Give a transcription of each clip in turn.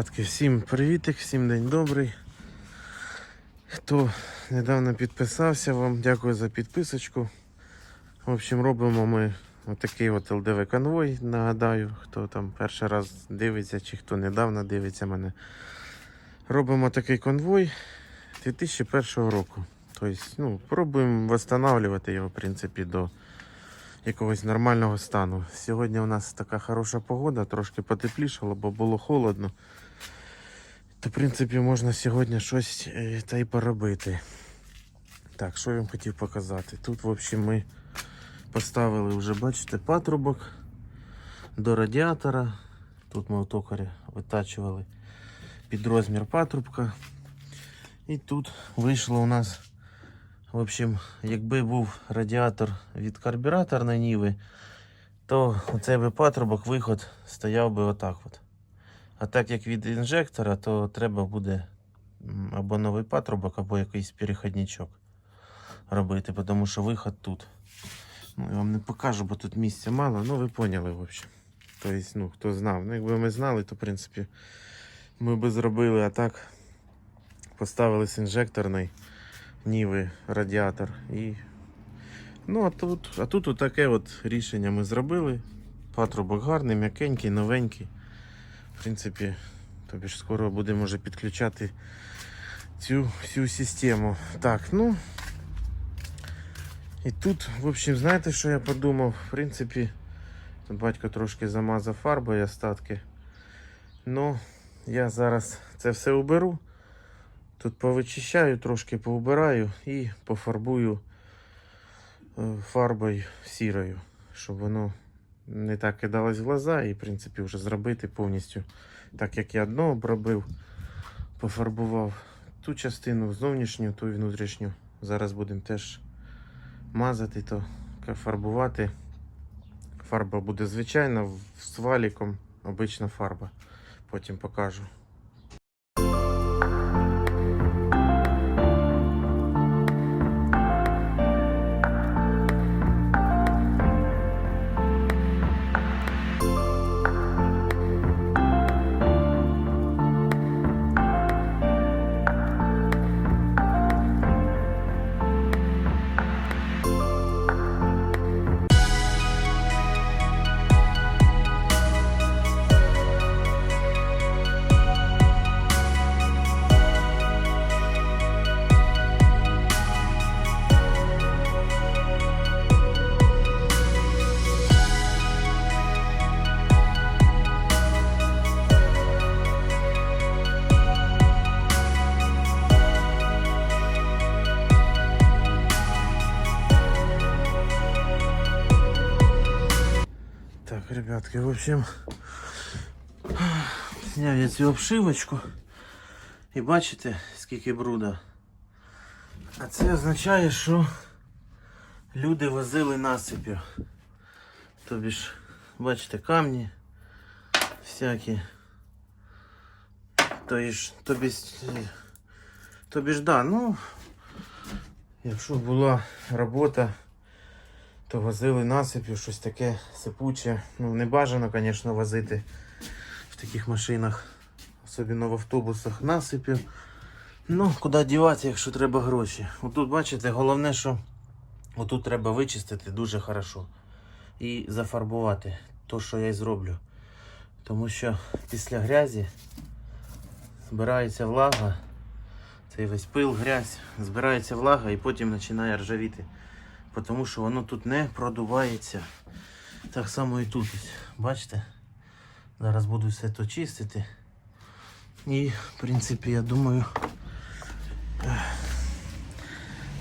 ребятки, всім привітик, всім день добрий. Хто недавно підписався, вам дякую за підписочку. В общем, робимо ми отакий от ЛДВ конвой. Нагадаю, хто там перший раз дивиться чи хто недавно дивиться мене. Робимо такий конвой 2001 року. Тобто, ну, пробуємо встановлювати його, в принципі, до якогось нормального стану. Сьогодні у нас така хороша погода, трошки потеплішало, бо було холодно. То, в принципі, можна сьогодні щось е, та й поробити. Так, що я вам хотів показати? Тут, в общем, ми поставили вже, бачите, патрубок до радіатора. Тут ми у токаря витачували під розмір патрубка. І тут вийшло у нас в общем, якби був радіатор від карбюраторної ніви, то оцей би патрубок виход стояв би отак. от. А так як від інжектора, то треба буде або новий патрубок, або якийсь переходничок робити, тому що виход тут. Ну, я вам не покажу, бо тут місця мало, ну ви поняли, в общем. Тобто, ну, хто знав. Ну, якби ми знали, то в принципі ми би зробили, а так поставили з інжекторний. Ніви радіатор. І... Ну, а тут, а тут таке от рішення ми зробили. Патрубок гарний, м'якенький, новенький. В принципі, тобі ж скоро будемо вже підключати цю всю систему. Так, ну. І тут, в общем, знаєте, що я подумав? В принципі, тут батько трошки замазав фарбою остатки. Ну, я зараз це все уберу. Тут повичищаю, трошки поубираю і пофарбую е, фарбою сірою, щоб воно не так кидалось в глаза і, в принципі, вже зробити повністю так, як я дно обробив, пофарбував ту частину зовнішню, ту внутрішню. Зараз будемо теж мазати, то фарбувати. Фарба буде звичайна, з валіком, обична фарба. Потім покажу. Ребятки, в общем, зняв я цю обшивочку і бачите, скільки бруда. А це означає, що люди возили насипів. Тобі ж, бачите, камні всякі. Тобі ж, тобі, тобі ж, да, ну, якщо була робота то возили насипів, щось таке сипуче. Ну, не бажано, звісно, возити в таких машинах, особливо в автобусах насипів. Ну, куди дівати, якщо треба гроші. Отут, бачите, головне, що отут треба вичистити дуже хорошо. І зафарбувати то, що я і зроблю. Тому що після грязі збирається влага, цей весь пил, грязь, збирається влага і потім починає ржавіти тому що воно тут не продувається. Так само і тут. Бачите? Зараз буду все то чистити. І, в принципі, я думаю.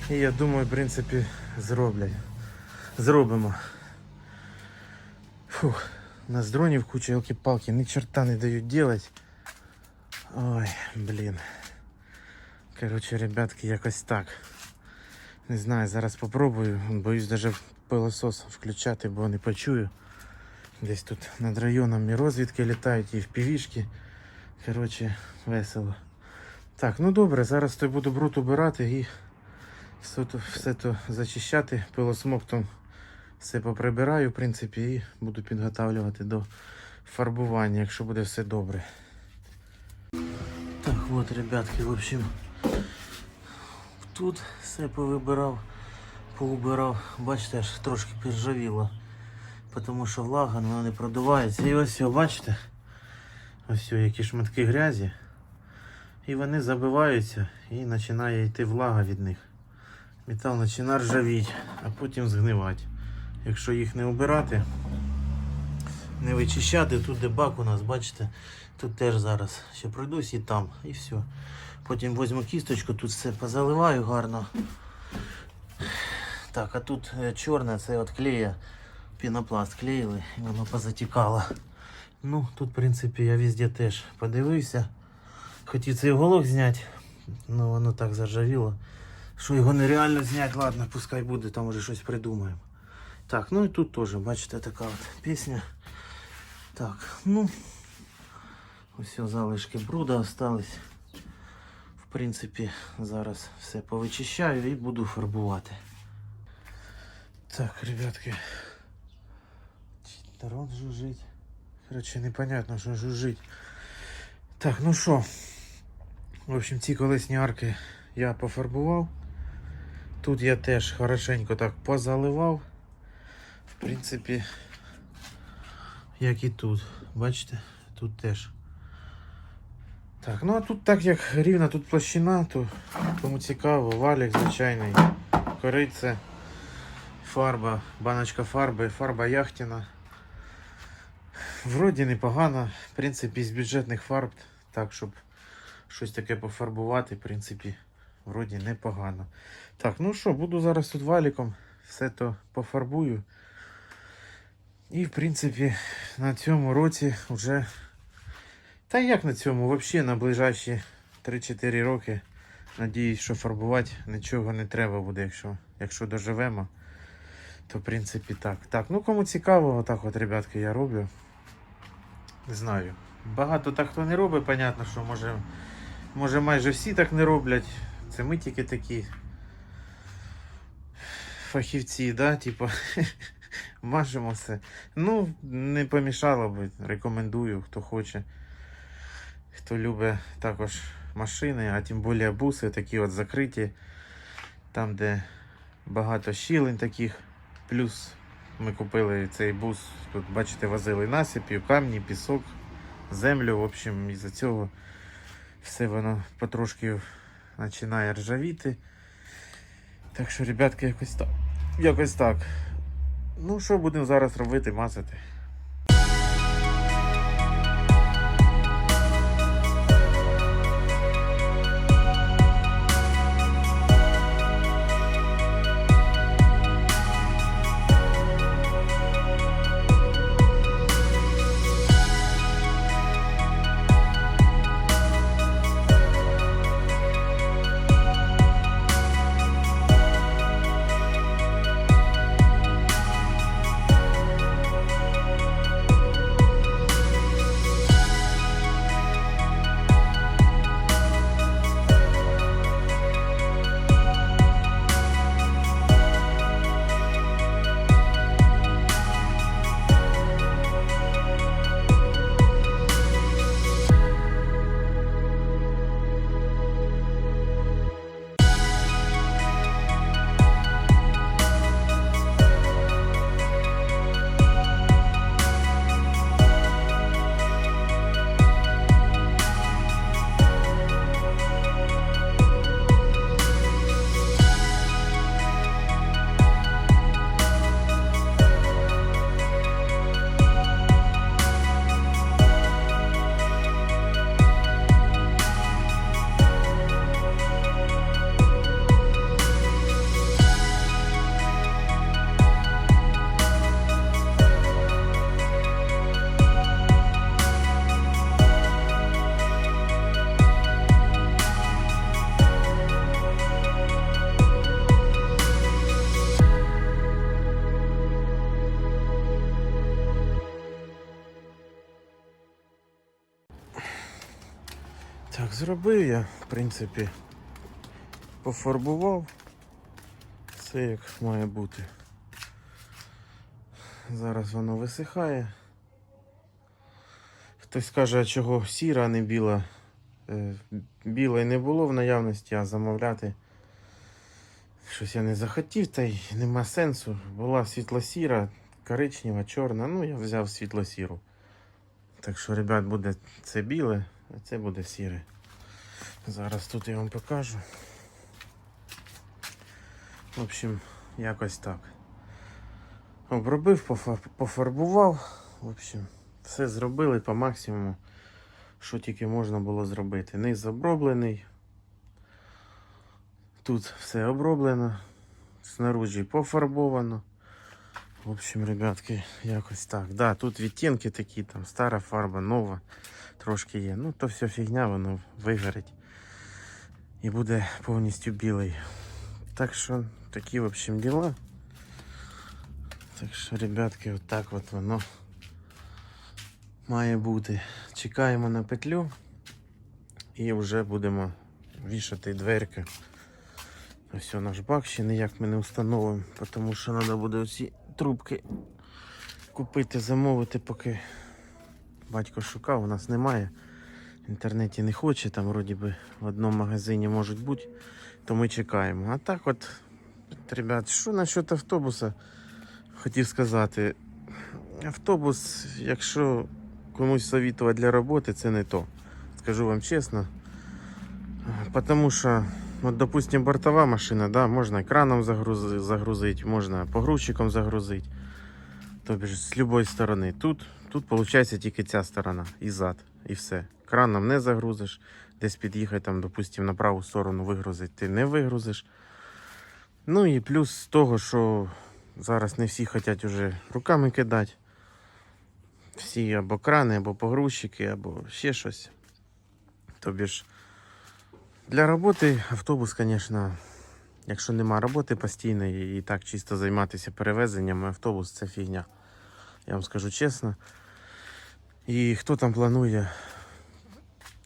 І я думаю, в принципі, зроблять. Зробимо. Фух, у нас дронів куча елки-палки, ні черта не дають делать. Ой, блін. Коротше, ребятки, якось так. Не знаю, зараз попробую. Боюсь навіть пилосос включати, бо не почую. Десь тут над районом і розвідки літають, і в півішки. Коротше, весело. Так, ну добре, зараз то буду бруд убирати і все то, все то зачищати. Пилосмоктом все поприбираю, в принципі, і буду підготавлювати до фарбування, якщо буде все добре. Так от, ребятки, в общем, тут все повибирав, поубирав. Бачите, аж трошки піджавіло. Тому що влага, вона не продувається. І ось, бачите, ось які шматки грязі. І вони забиваються і починає йти влага від них. Метал починає ржавіти, а потім згнивати. Якщо їх не обирати, не вичищати, тут де бак у нас, бачите, тут теж зараз ще пройдусь і там, і все. Потім візьму кісточку, тут все позаливаю гарно. Так, а тут е, чорне, це от клея, пінопласт клеїли, і воно позатікало. Ну, тут, в принципі, я везде теж подивився. Хотів цей уголок зняти, але воно так заржавіло. Що його нереально зняти, ладно, пускай буде, там вже щось придумаємо. Так, ну і тут теж, бачите, така от пісня. Так, ну, ось залишки бруда остались. В принципі, зараз все повичищаю і буду фарбувати. Так, ребятки. Тарон жужжить. Короче, непонятно, що жужжить. Так, ну що. В общем, ці колесні арки я пофарбував. Тут я теж хорошенько так позаливав. В принципі, як і тут. Бачите? Тут теж. Так, ну а тут так як рівна тут площина, то кому цікаво, валік звичайний, корице, фарба, баночка фарби, фарба яхтіна. Вроді непогано, в принципі, з бюджетних фарб, так, щоб щось таке пофарбувати, в принципі, вроді непогано. Так, ну що, буду зараз тут валіком, все то пофарбую. І, в принципі, на цьому році вже. Та як на цьому? Взагалі на ближайші 3-4 роки. Надіюсь, що фарбувати нічого не треба буде, якщо, якщо доживемо. То в принципі так. Так, ну кому цікаво, отак от, ребятки, я роблю. Не знаю. Багато так хто не робить, понятно, що може, може майже всі так не роблять. Це ми тільки такі фахівці, да, типу, мажемо все. Ну, не помішало би, рекомендую, хто хоче. Хто любить також машини, а тим більше буси, такі от закриті, там, де багато щілень таких. Плюс ми купили цей бус, тут, бачите, возили насипів, камні, пісок, землю. В общем, із-за цього все воно потрошки починає ржавіти. Так що, ребятки, якось так. Якось так. Ну, що будемо зараз робити, мазати? Зробив я, в принципі, пофарбував. Все як має бути. Зараз воно висихає. Хтось каже, а чого сіра, а не біла. Е, Білої не було в наявності, а замовляти щось я не захотів, та й нема сенсу. Була світло-сіра, коричнева, чорна. Ну, я взяв світло-сіру. Так що, ребят, буде це біле, а це буде сіре. Зараз тут я вам покажу. В общем, якось так. Обробив, пофарбував. В общем, все зробили по максимуму, що тільки можна було зробити. Низ оброблений. Тут все оброблено. Снаружи пофарбовано. В общем, ребятки, якось так. Да, тут відтінки такі, там стара фарба, нова трошки є. Ну, то все фігня, воно вигорить. І буде повністю білий. Так що такі, в общем, діла. Так що, ребятки, отак от воно має бути. Чекаємо на петлю і вже будемо вішати дверки. Ось наш бак ще ніяк ми не встановимо, тому що треба буде оці трубки купити, замовити, поки батько шукав, у нас немає. Інтернеті не хоче, там вроді би в одному магазині можуть бути, то ми чекаємо. А так от, ребят, що насчет автобуса? Хотів сказати, автобус, якщо комусь совітувати для роботи, це не то. Скажу вам чесно. Потому що, от, допустим, бортова машина, да, можна краном загрузи, загрузити, можна погрузчиком загрузити. Тобто з будь-якої сторони. Тут, тут виходить тільки ця сторона і зад, і все. Краном не загрузиш, десь під'їхати, там, допустим, на праву сторону вигрузити, ти не вигрузиш. Ну і плюс з того, що зараз не всі хочуть уже руками кидати. Всі або крани, або погрузчики, або ще щось. Тобі ж для роботи автобус, звісно, якщо нема роботи постійної і так чисто займатися перевезенням, автобус це фігня. Я вам скажу чесно. І хто там планує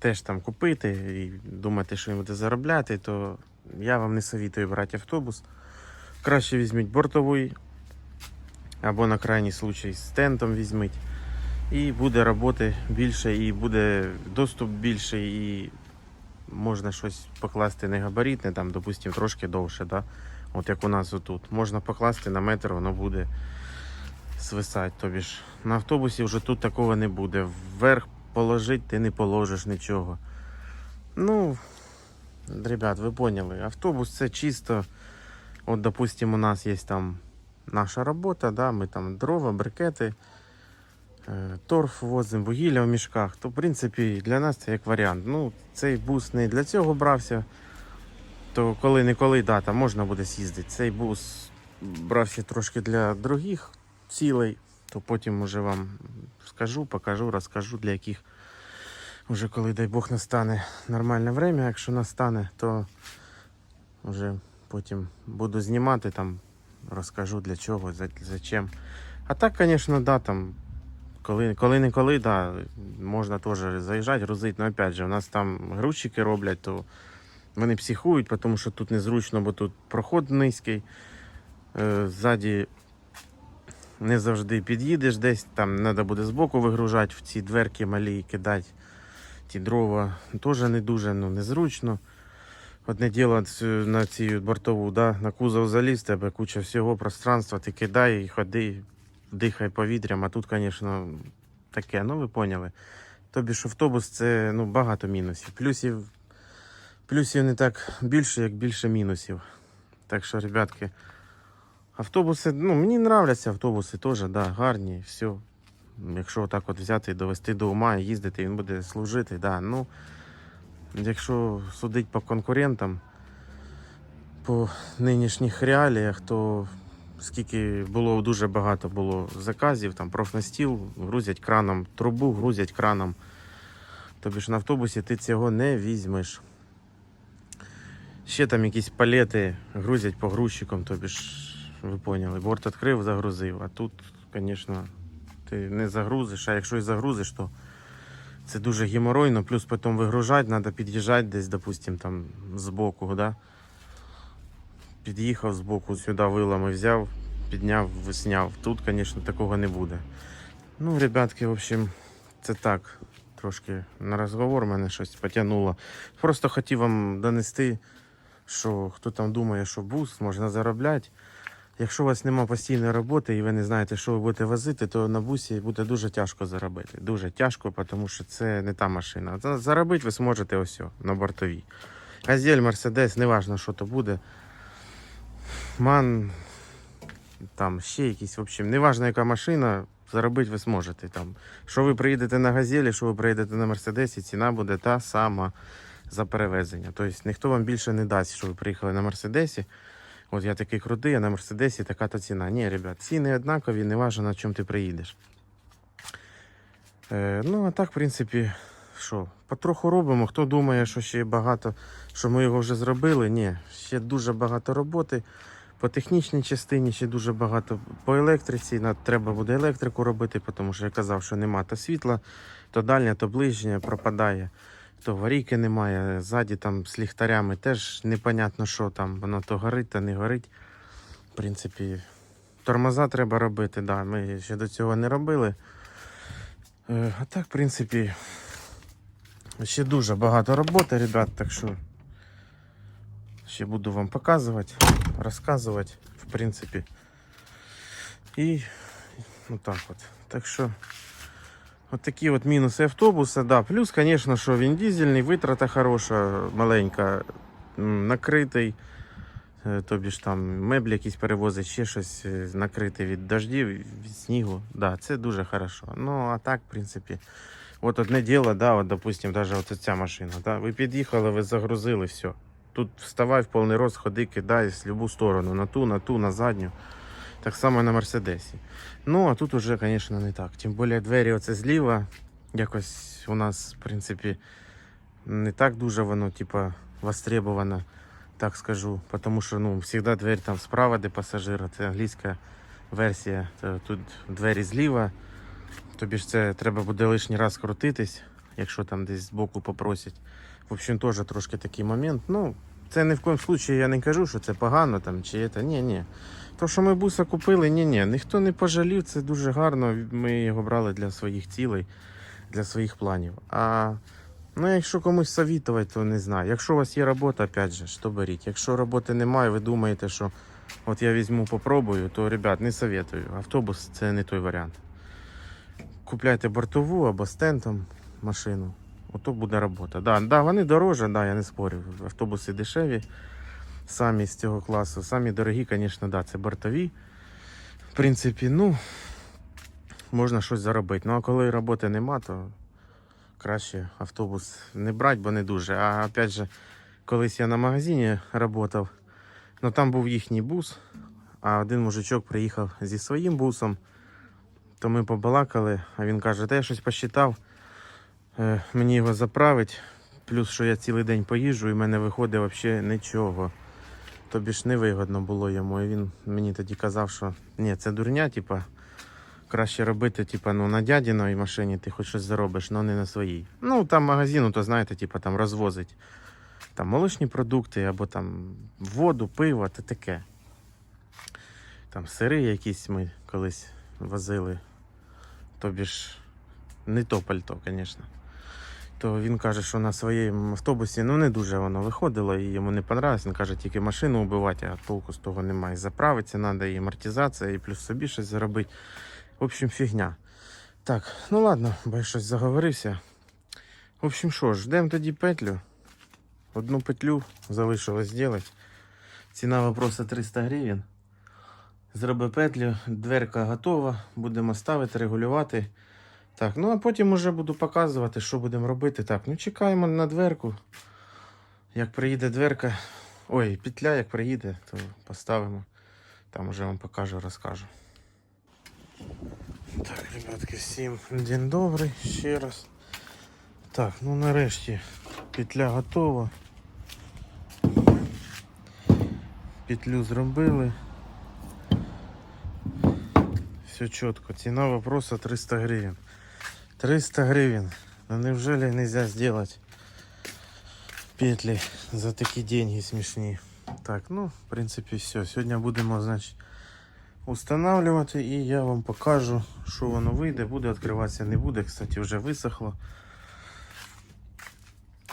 теж там купити і думати, що він буде заробляти, то я вам не совітую брати автобус. Краще візьміть бортовий або на крайній случай з тентом візьміть. І буде роботи більше, і буде доступ більший, і можна щось покласти не габаритне, там, допустимо, трошки довше. Да? От як у нас отут. Можна покласти на метр, воно буде свисати. Тобі ж на автобусі вже тут такого не буде. Вверх положити ти не положиш нічого. Ну, ребят, ви поняли, автобус це чисто. От, допустим, у нас є там наша робота, да, ми там дрова, брикети, е, торф возимо, вугілля в мішках. То, в принципі, для нас це як варіант. Ну, цей бус не для цього брався. То коли-неколи, да, там можна буде з'їздити. Цей бус брався трошки для других цілей, то потім уже вам скажу, покажу, розкажу, для яких вже коли, дай Бог, настане нормальне время. Якщо настане, то вже потім буду знімати там, розкажу для чого, за, за чим. А так, звісно, да, там, коли, коли не коли, да, можна теж заїжджати, грузити. Ну, опять же, у нас там грузчики роблять, то вони психують, тому що тут незручно, бо тут проход низький. Е, ззаді не завжди під'їдеш десь, там треба буде збоку вигружати в ці дверки малі кидати. Ті дрова теж не дуже ну, незручно. Одне діло на цю бортову, да, на кузов заліз, тебе куча всього, пространства, ти кидай і ходи, дихай повітрям, а тут, звісно, таке, ну ви поняли. Тобі ж автобус це ну, багато мінусів. Плюсів, плюсів не так більше, як більше мінусів. Так що, ребятки, автобуси, ну, мені нравляться автобуси теж, да, гарні, все. Якщо так от взяти і довести до ума і їздити, він буде служити, да. Ну, якщо судити по конкурентам, по нинішніх реаліях, то скільки було дуже багато було заказів, там профнастіл, грузять краном, трубу грузять краном. Тобі ж на автобусі ти цього не візьмеш. Ще там якісь палети грузять погрузчиком, тобі ж ви поняли, борт відкрив, загрузив. А тут, звісно, ти не загрузиш, а якщо і загрузиш, то це дуже геморойно, плюс потім вигружати, треба під'їжджати десь, допустим, там збоку, да? Під'їхав збоку, сюди вилами взяв, підняв, зняв. Тут, звісно, такого не буде. Ну, ребятки, в общем, це так. трошки на розговор мене щось потягнуло. Просто хотів вам донести, що хто там думає, що бус можна заробляти. Якщо у вас немає постійної роботи і ви не знаєте, що ви будете возити, то на бусі буде дуже тяжко заробити. Дуже тяжко, тому що це не та машина. Заробити ви зможете ось на бортовій. Газель, Мерседес, неважно, що то буде. Ман, там ще якісь, в общем, неважно, яка машина, заробити ви зможете. Там. Що ви приїдете на газелі, що ви приїдете на Мерседесі, ціна буде та сама за перевезення. Тобто ніхто вам більше не дасть, що ви приїхали на Мерседесі. От я такий крутий, а на Мерседесі така то ціна. Ні, ребят, ціни однакові, неважно, на чому ти приїдеш. Е, ну, а так, в принципі, що, потроху робимо. Хто думає, що ще багато, що ми його вже зробили, ні, ще дуже багато роботи. По технічній частині ще дуже багато по електриці. Треба буде електрику робити, тому що я казав, що нема то світла, то дальня, то ближнє пропадає, то аварійки немає. Ззаді там з ліхтарями теж непонятно, що там, воно то горить, то не горить. В принципі, тормоза треба робити, да, ми ще до цього не робили. Е, А так, в принципі, ще дуже багато роботи, ребят, так що ще буду вам показувати, розказувати, в принципі. І ну так от. Так що, от такі от мінуси автобуса, да. Плюс, звісно, що він дизельний, витрата хороша, маленька, накритий. Е, Тобі ж там меблі якісь перевозить, ще щось е, накрите від дождів, від снігу. Да, це дуже хорошо. Ну, а так, в принципі, от одне діло, да, от, допустим, даже от ця машина. Да, ви під'їхали, ви загрузили, все. Тут вставай в повний рост, ходи, кидай любу сторону, на ту, на ту, на задню. Так само на Мерседесі. Ну, а тут уже, звісно, не так. Тим більше двері оце зліва. Якось у нас, в принципі, не так дуже воно, типа, востребовано так скажу. Потому що ну, завжди дверь там справа, де пасажира, це англійська версія. То тут двері зліва. Тобі ж це треба буде лишній раз крутитись, якщо там десь збоку попросять. В общем, теж трошки такий момент. Ну, це ні в коєму случаї я не кажу, що це погано там чи це. Ні, ні. То, що ми буса купили, ні, ні. Ніхто не пожалів, це дуже гарно. Ми його брали для своїх цілей, для своїх планів. А Ну, якщо комусь совітувати, то не знаю. Якщо у вас є робота, опять же, то беріть. Якщо роботи немає, ви думаєте, що от я візьму, попробую, то, ребят, не советую. Автобус це не той варіант. Купляйте бортову або з тентом машину. Ото буде робота. Да, да, вони дорожчі, да, я не спорю. Автобуси дешеві. Самі з цього класу. Самі дорогі, звісно, да, це бортові. В принципі, ну, можна щось заробити. Ну а коли роботи нема, то краще автобус не брати, бо не дуже. А опять же, колись я на магазині працював, ну там був їхній бус, а один мужичок приїхав зі своїм бусом, то ми побалакали, а він каже, та я щось посчитав, мені його заправить, плюс що я цілий день поїжджу і в мене виходить взагалі нічого. Тобі ж невигодно було йому. І він мені тоді казав, що ні, це дурня, типа, краще робити, типа, ну, на дядіної машині ти хоч щось заробиш, але не на своїй. Ну, там магазину, то знаєте, типа, там розвозить там молочні продукти або там воду, пиво, та таке. Там сири якісь ми колись возили. Тобі ж не то пальто, звісно. То він каже, що на своєму автобусі ну не дуже воно виходило і йому не понравилось. Він каже, тільки машину вбивати, а толку з того немає. Заправитися треба, і амортизація, і плюс собі щось заробити. В общем, фігня. Так, ну ладно, бо я щось заговорився. В общем, що ж, ждемо тоді петлю. Одну петлю залишилось зробити. Ціна вопроса 300 гривень. Зроби петлю, дверка готова, будемо ставити, регулювати. Так, ну а потім уже буду показувати, що будемо робити. Так, ну чекаємо на дверку. Як приїде дверка, ой, петля, як приїде, то поставимо. Там уже вам покажу, розкажу. Так, ребятки, всім день добрий ще раз. Так, ну нарешті петля готова. Петлю зробили. Все чітко. Ціна вопроса 300 гривень. 300 гривен. Ну неужели нельзя сделать петли за такие деньги смешные? Так, ну, в принципе, все. Сьогодні будемо, значить, устанавливати і я вам покажу, що воно вийде. Буде відкриватися, не буде. Кстати, вже висохло.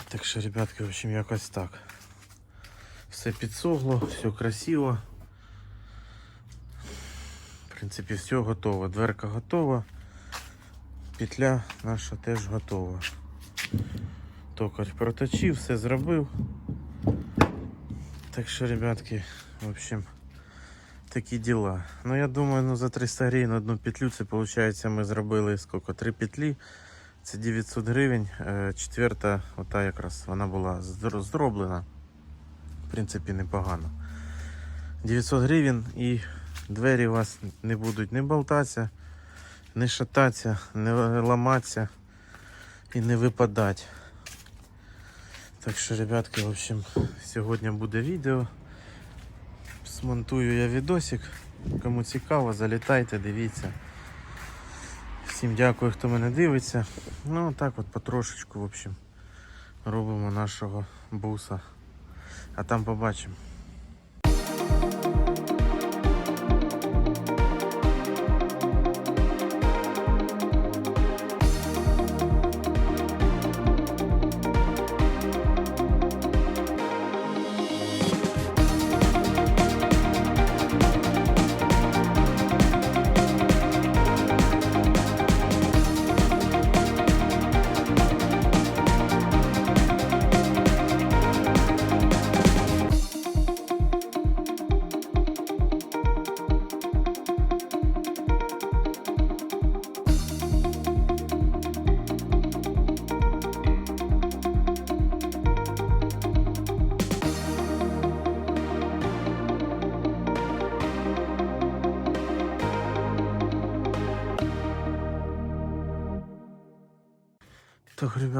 Так що, ребятки, в общем, якось так. Все підсохло, все красиво. В принципі, все готово. Дверка готова. Петля наша теж готова. Токар проточив, все зробив. Так що, ребятки, в общем, такі діла. Ну я думаю, ну за 300 гривень одну петлю, це виходить, ми зробили скільки? Три петлі. Це 900 гривень. Е, Четверта, ота якраз вона була зроблена. В принципі, непогано. 900 гривень і двері у вас не будуть не болтатися, не шататися, не ламатися і не випадати. Так що, ребятки, в общем, сьогодні буде відео. Смонтую я відосик. Кому цікаво, залітайте, дивіться. Всім дякую, хто мене дивиться. Ну, так от потрошечку, в общем, робимо нашого буса. А там побачимо.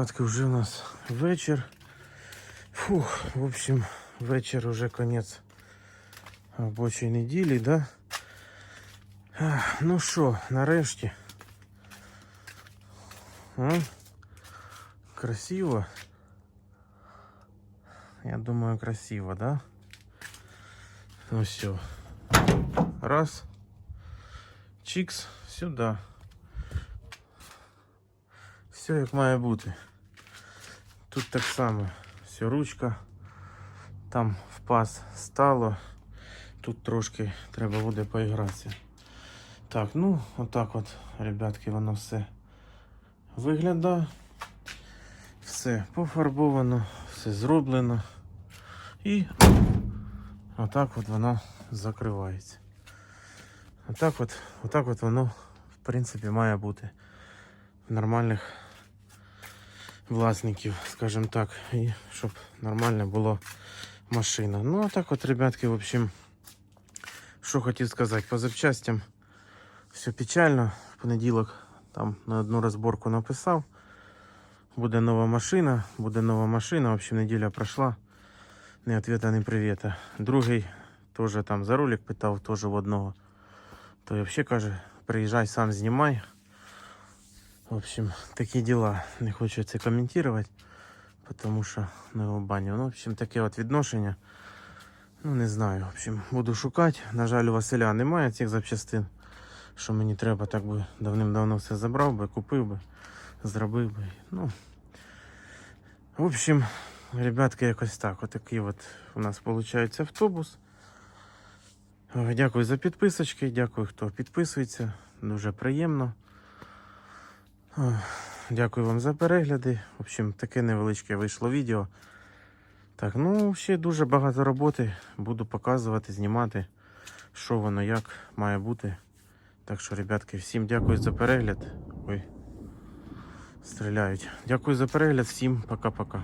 Так, ребятки, вже у нас вечір. Фух, в общем, вечір уже конець робочої неділі, да? Ах, Ну що, нарешті. А? Красиво. Я думаю, красиво, да? Ну все. Раз. Чикс сюди. Все як має бути. Тут так само. Все, ручка. Там в паз стало. Тут трошки треба буде поігратися. Так, ну, отак от, ребятки, воно все виглядає. Все пофарбовано, все зроблено. І отак от воно закривається. Отак от, отак от воно, в принципі, має бути в нормальних власників, скажімо так, і щоб нормально була машина. Ну, а так от, ребятки, в общем, що хотів сказати, по запчастям все печально. В понеділок там на одну розборку написав. Буде нова машина, буде нова машина. В общем, неділя пройшла. Ні ответа, ні привіта. Другий теж там за ролик питав, теж в одного. То взагалі каже, приїжджай сам знімай. В общем, такі діла. Не хочу це коментувати, тому що не в баню. Ну, в общем, таке от відношення. Ну, не знаю. В общем, буду шукати. На жаль, у Василя немає цих запчастин. Що мені треба, так би давним-давно все забрав би, купив би, зробив би. Ну. В общем, ребятки, якось так. Отакий от у нас виходить автобус. Дякую за підписочки, дякую, хто підписується. Дуже приємно. Дякую вам за перегляди. В общем, таке невеличке вийшло відео. Так, ну ще дуже багато роботи. Буду показувати, знімати, що воно як має бути. Так що, ребятки, всім дякую за перегляд. Ой, стріляють. Дякую за перегляд, всім пока-пока.